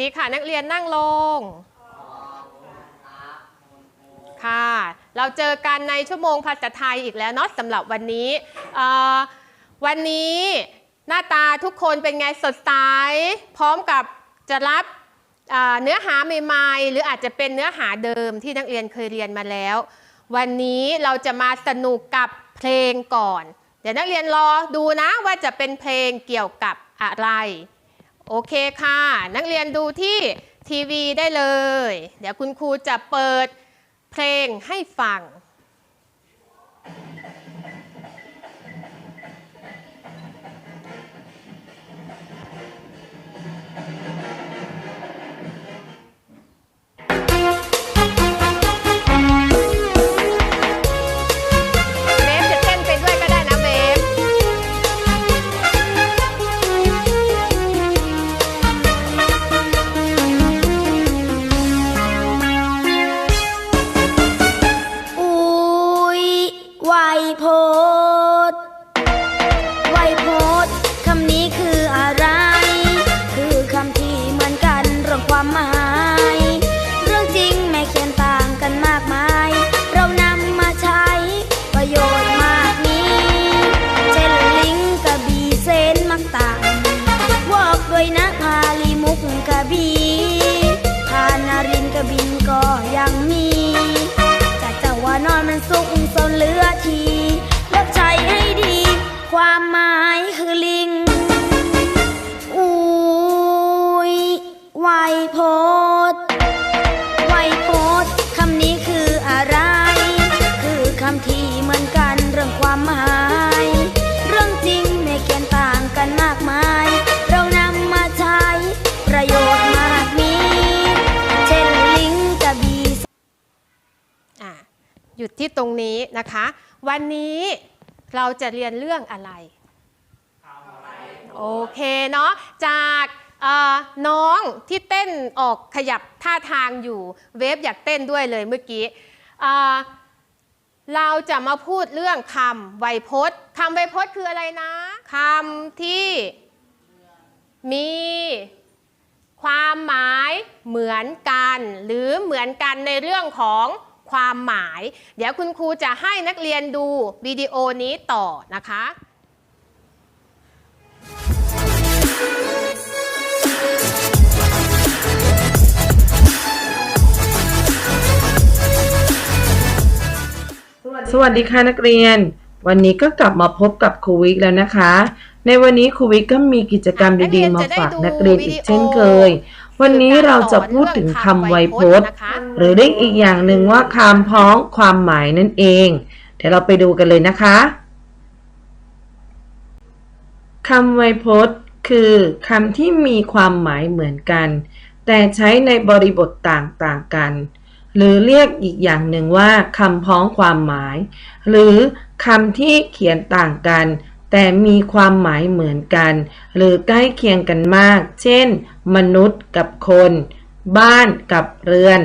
ดีค่ะนักเรียนนั่งลง ค่ะ เราเจอกันในชั่วโมงภาษาไทยอีกแล้วเนาะสำหรับวันนี้ วันนี้หน้าตาทุกคนเป็นไงสดใส พร้อมกับจะรับเนื้อหาใหม่ๆ หรืออาจจะเป็นเนื้อหาเดิมที่นักเรียนเคยเรียนมาแล้ว วันนี้เราจะมาสนุกกับเพลงก่อน เดี๋ยวนักเรียนรอดูนะว่าจะเป็นเพลงเกี่ยวกับอะไร โอเคค่ะ นักเรียนดูที่ทีวีได้เลย เดี๋ยวคุณครูจะเปิดเพลงให้ฟัง ตรงนี้นะคะ วันนี้เราจะเรียนเรื่องอะไรโอเคเนาะจากน้องที่เต้นออกขยับท่าทางอยู่เวฟอยากเต้นด้วยเลยเมื่อกี้เราจะมาพูดเรื่องคำไวยพจน์คำไวยพจน์คืออะไรนะคำที่มีความหมายเหมือนกัน หรือเหมือนกันในเรื่องของ ความหมาย เดี๋ยวคุณครูจะให้นักเรียนดูวิดีโอนี้ต่อนะคะสวัสดีค่ะนักเรียน วันนี้ก็กลับมาพบกับครูวิกแล้วนะคะ ในวันนี้ครูวิกก็มีกิจกรรมดีๆมาฝากนักเรียนอีกเช่นเคย วันนี้เราจะพูดถึงคำไวยพจน์นะคะหรือเรียกอีกอย่างหนึ่งว่าคำพ้องความหมายนั่นเอง เดี๋ยวเราไปดูกันเลยนะคะคำไวยพจน์ คือคำที่มีความหมายเหมือนกัน แต่ใช้ในบริบทต่างๆกัน หรือเรียกอีกอย่างหนึ่งว่าคำพ้องความหมาย หรือคำที่เขียนต่างกัน แต่มีความหมายเหมือนกัน หรือใกล้เคียงกันมาก เช่น มนุษย์กับคน บ้านกับเรือน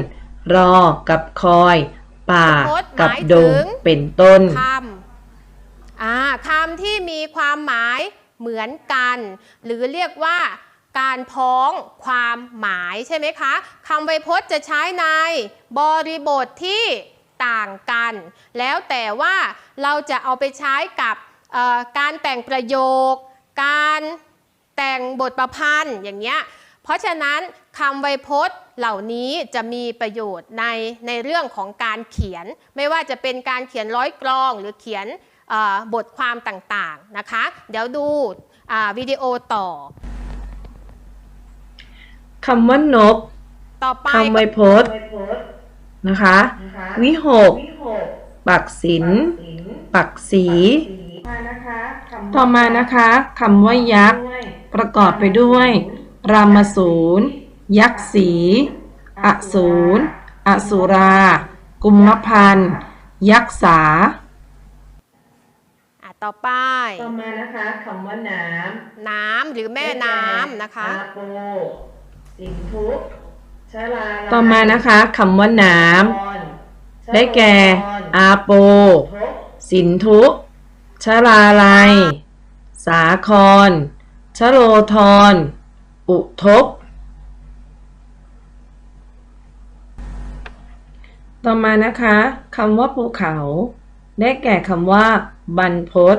รอ กับคอย ป่า กับดง เป็นต้นคำอ่าคำที่มีความหมายเหมือนกัน หรือเรียกว่าการพ้องความหมายใช่ไหมคะคำไวยพจน์จะใช้ในบริบทที่ต่างกัน แล้วแต่ว่าเราจะเอาไปใช้กับ การแต่งประโยค การแต่งบทประพันธ์อย่างเงี้ย เพราะฉะนั้นคำไวยพจน์เหล่านี้จะมีประโยชน์ในในเรื่องของการเขียน ไม่ว่าจะเป็นการเขียนร้อยกรองหรือเขียนเอ่อบทความต่างๆนะคะ เดี๋ยวดูอ่าวิดีโอต่อคำว่านกต่อไปคำไวยพจน์นะคะ วิหก ปักศิลปักสี ต่อมานะคะคำว่ายักษ์ประกอบไปด้วย รามสูรยักษ์สีอสูรอสุรา กุมพันธ์ยักษาอะต่อไป ต่อมานะคะคำว่าน้น้ำหรือำแม่น้ำนะคะอาโปสินทุชลาต่อมานะคะคำว่าน้ำได้แก่อาโป สินทุ ชลาลายสาคร ชโลธร อุทบ ต่อมานะคะคำว่าภูเขา ได้แก่คำว่า บรรพศ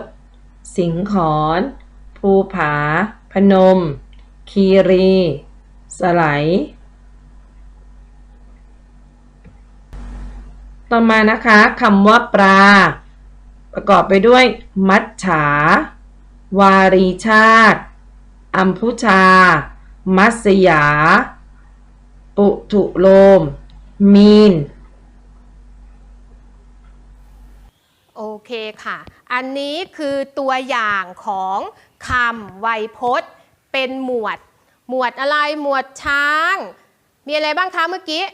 สิงขอนภูผา พนม คีรี สไลต่อมานะคะคำว่าปลา ประกอบไปด้วย มัจฉา วารีชาติอัมพุชา มัสยา ปุถุโลม มีน โอเคค่ะ อันนี้คือตัวอย่างของคำไวยพจน์ เป็นหมวด หมวดอะไรหมวดช้าง มีอะไรบ้างคะเมื่อกี้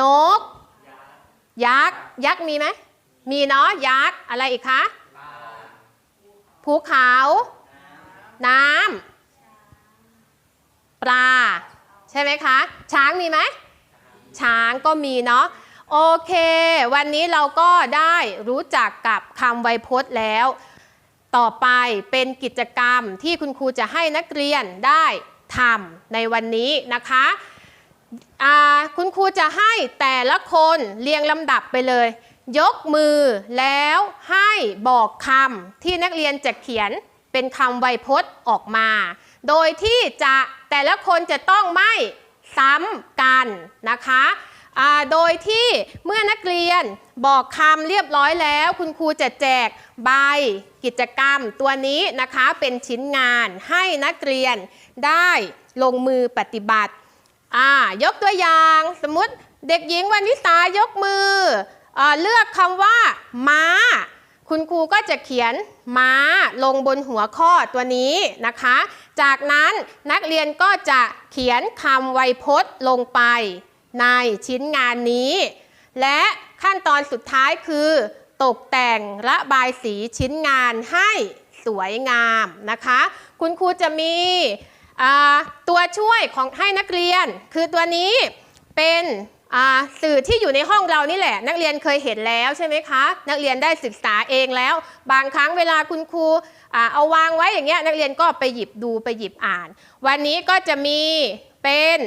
นก ยักษ์ ยักษ์มีไหม มีเนาะยักษ์อะไรอีกคะภูเขา น้ำปลา ใช่ไหมคะ ช้างมีไหม ช้างก็มีเนาะโอเค วันนี้เราก็ได้รู้จักกับคำไวยพจน์แล้ว ต่อไปเป็นกิจกรรมที่คุณครูจะให้นักเรียนได้ทำในวันนี้นะคะคุณครูจะให้แต่ละคนเรียงลำดับไปเลย ยกมือแล้วให้บอกคำที่นักเรียนจะเขียนเป็นคำไวยพจน์ออกมา โดยที่จะแต่ละคนจะต้องไม่ซ้ำกันนะคะโดยที่เมื่อนักเรียนบอกคำเรียบร้อยแล้ว คุณครูจะแจกใบกิจกรรมตัวนี้นะคะเป็นชิ้นงานให้นักเรียนได้ลงมือปฏิบัติยกตัวอย่างสมมติเด็กหญิงวันนิสายกมือ เลือกคำว่า ม้า คุณครูก็จะเขียนม้าลงบนหัวข้อตัวนี้นะคะ จากนั้นนักเรียนก็จะเขียนคำไวยพจน์ลงไปในชิ้นงานนี้ และขั้นตอนสุดท้ายคือ ตกแต่งระบายสีชิ้นงานให้สวยงามนะคะ คุณครูจะมีตัวช่วยของให้นักเรียน คือตัวนี้เป็น สื่อที่อยู่ในห้องเรานี่แหละ นักเรียนเคยเห็นแล้วใช่ไหมคะ นักเรียนได้ศึกษาเองแล้ว บางครั้งเวลาคุณครูเอาวางไว้อย่างเงี้ยนักเรียนก็ไปหยิบดูไปหยิบอ่าน วันนี้ก็จะมีเป็น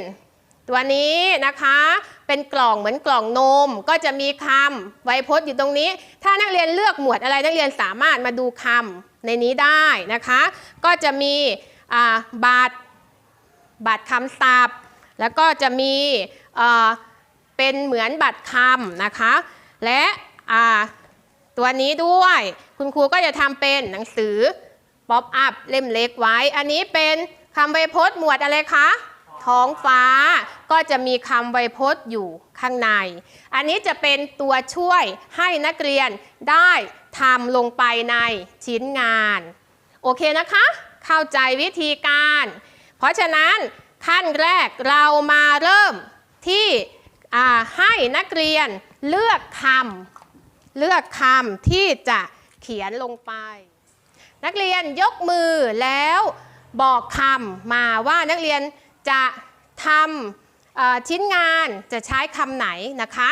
ตัวนี้นะคะ เป็นกล่องเหมือนกล่องนม ก็จะมีคำไวยพจน์อยู่ตรงนี้ ถ้านักเรียนเลือกหมวดอะไรนักเรียนสามารถมาดูคำในนี้ได้นะคะ ก็จะมีบัตรบัตรคำศัพท์ แล้วก็จะมี เป็นเหมือนบัตรคำนะคะ และตัวนี้ด้วย คุณครูก็จะทำเป็นหนังสือป๊อปอัพเล่มเล็กไว้ อันนี้เป็นคำไวยพจน์หมวดอะไรคะ ท้องฟ้าก็จะมีคำไวยพจน์อยู่ข้างใน อันนี้จะเป็นตัวช่วยให้นักเรียนได้ทำลงไปในชิ้นงาน โอเคนะคะ เข้าใจวิธีการ เพราะฉะนั้นขั้นแรกเรามาเริ่มที่ ให้นักเรียนเลือกคำเลือกคำที่จะเขียนลงไป นักเรียนยกมือแล้วบอกคำมาว่านักเรียนจะทำชิ้นงานจะใช้คำไหนนะคะ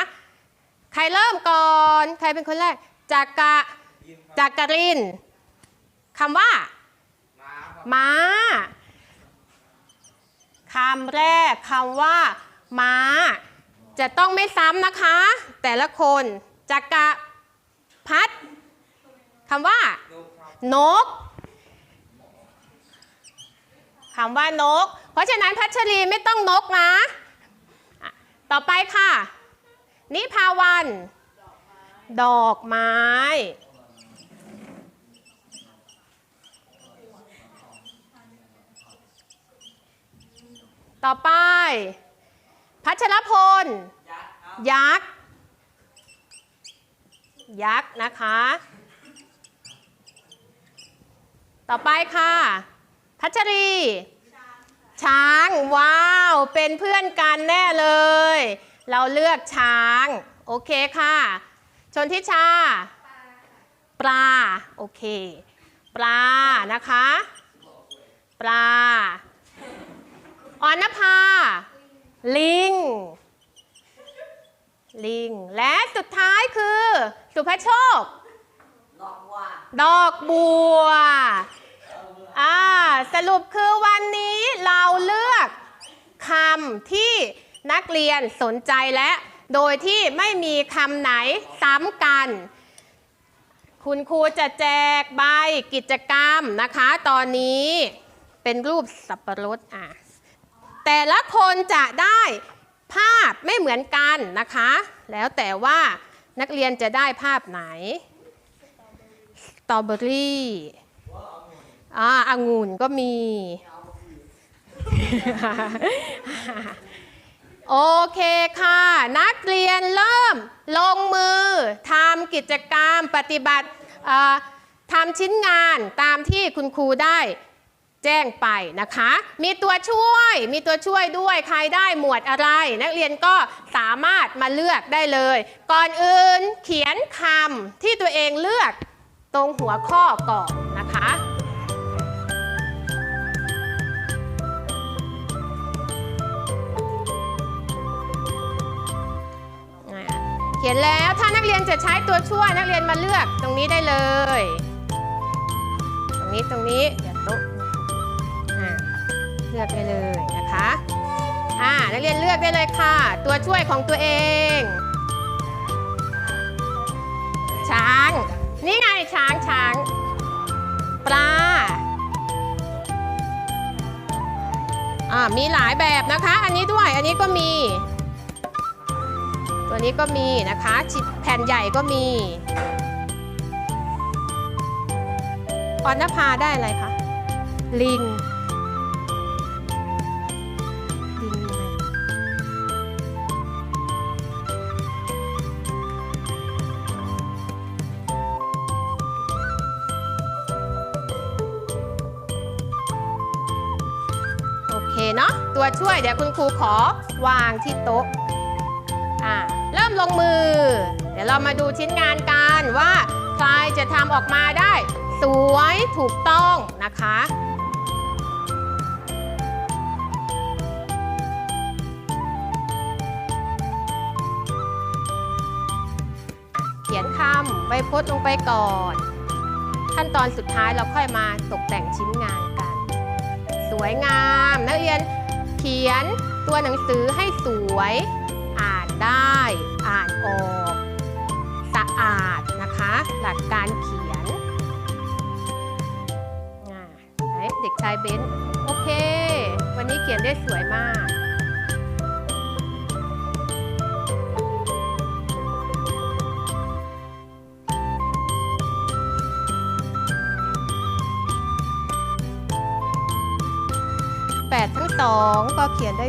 ใครเริ่มก่อนใครเป็นคนแรกจากกะจากกรินคำว่าม้าคำแรกคำว่า ม้า จะต้องไม่ซ้ำนะคะ แต่ละคนจักระพัดคำว่า นกคำว่านก เพราะฉะนั้นพัชรีไม่ต้องนกนะ ต่อไปค่ะ นิพาวัน ดอกไม้ต่อไป พัชรพล ยักษ์ ยักษ์นะคะ ต่อไปค่ะ พัชรี ช้าง ว้าว เป็นเพื่อนกันแน่เลย เราเลือกช้าง โอเคค่ะ ชนทิชา ปลา โอเค ปลา นะคะ ปลา ออนภา ลิง ลิง และสุดท้ายคือ สุภโชคดอกบัวอ่าสรุปคือวันนี้เราเลือกคำที่นักเรียนสนใจและ โดยที่ไม่มีคำไหนซ้ำกัน คุณครูจะแจกใบกิจกรรมนะคะ ตอนนี้เป็นรูปสับปะรดอะ แต่ละคนจะได้ภาพไม่เหมือนกันนะคะ แล้วแต่ว่านักเรียนจะได้ภาพไหนสตรอเบอรี่อ่าองุ่นก็มี โอเคค่ะ นักเรียนเริ่มลงมือทำกิจกรรมปฏิบัติทำชิ้นงานตามที่คุณครูได้ จ้งไปนะคะ มีตัวช่วย มีตัวช่วยด้วยใครได้หมวดอะไร นักเรียนก็สามารถมาเลือกได้เลย ก่อนอื่นเขียนคำที่ตัวเองเลือกตรงหัวข้อก่อนนะคะเขียนแล้วถ้านักเรียนจะใช้ตัวช่วยนักเรียนมาเลือกตรงนี้ได้เลย ตรงนี้ตรงนี้ ลือกได้เลยนะคะอ่านักเรียนเลือกได้เลยค่ะ ตัวช่วยของตัวเอง ช้าง นี่ไงช้างช้าง ปลาอ่ามีหลายแบบนะคะ อันนี้ด้วยอันนี้ก็มี ตัวนี้ก็มีนะคะชิแผ่นใหญ่ก็มีออนนภาได้อะไรคะลิงลิง ช่วยเดี๋ยวคุณครูขอวางที่โต๊ะอ่าเริ่มลงมือ เดี๋ยวเรามาดูชิ้นงานกันว่าใครจะทำออกมาได้ สวยถูกต้องนะคะเขียนคำไว้พจน์ลงไปก่อน ขั้นตอนสุดท้ายเราค่อยมาตกแต่งชิ้นงานกัน สวยงาม นักเรียน ขียนตัวหนังสือให้สวย อ่านได้ อ่านออก สะอาดนะคะ หลักการเขียนอ่เด็กชายเบนซ์โอเค วันนี้เขียนได้สวยมาก ก็เขียนได้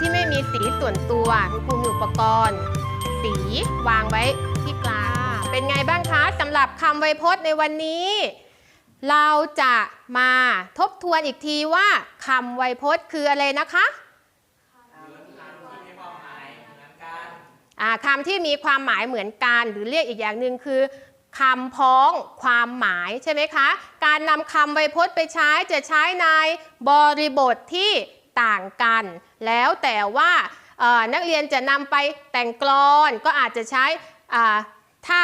ที่ไม่มีสีส่วนตัวคุณครูมีอุปกรณ์ สีวางไว้ที่กลาง เป็นไงบ้างคะสำหรับคำไวยพจน์ในวันนี้ เราจะมาทบทวนอีกทีว่าคำไวยพจน์คืออะไรนะคะอ่าคำที่มีความหมายเหมือนกันหรือเรียกอีกอย่างหนึ่งคือคำพ้องความหมายใช่ไหมคะ การนำคำไวยพจน์ไปใช้จะใช้ในบริบทที่ ต่างกัน แล้วแต่ว่านักเรียนจะนำไปแต่งกลอนก็อาจจะใช้ถ้า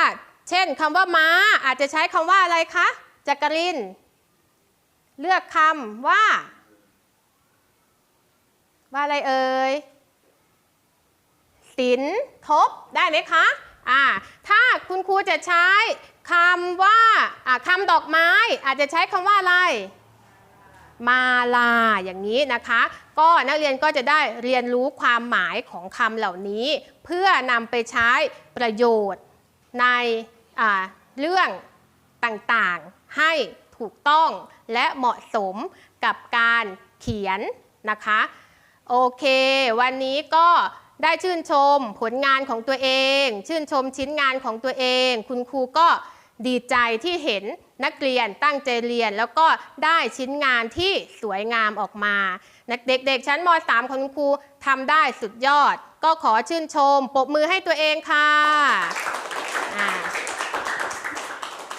เช่นคำว่าม้าอาจจะใช้คำว่าอะไรคะจักริน เลือกคำว่า ว่าอะไรเอ่ยสินทบได้ไหมคะอ่าถ้าคุณครูจะใช้คำว่าคำดอกไม้ อาจจะใช้คำว่าอะไร มาลาอย่างนี้นะคะ ก็นักเรียนก็จะได้เรียนรู้ความหมายของคำเหล่านี้ เพื่อนำไปใช้ประโยชน์ในเรื่องต่างๆ ให้ถูกต้องและเหมาะสมกับการเขียนนะคะ โอเค วันนี้ก็ได้ชื่นชมผลงานของตัวเอง ชื่นชมชิ้นงานของตัวเอง คุณครูก็ ดีใจที่เห็นนักเรียนตั้งใจเรียน แล้วก็ได้ชิ้นงานที่สวยงามออกมา นักเด็กๆชั้นม .3 ของคุณครูทำได้สุดยอด ก็ขอชื่นชมปรบมือให้ตัวเองค่ะ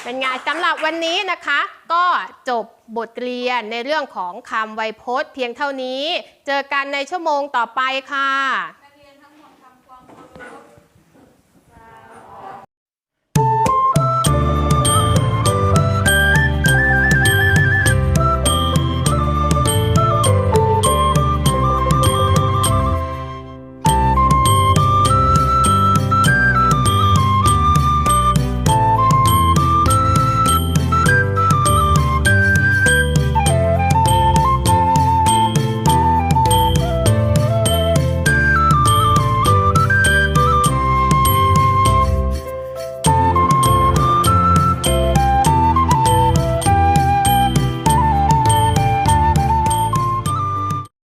เป็นไงสำหรับวันนี้นะคะ ก็จบบทเรียนในเรื่องของคำไวยพจน์เพียงเท่านี้ เจอกันในชั่วโมงต่อไปค่ะ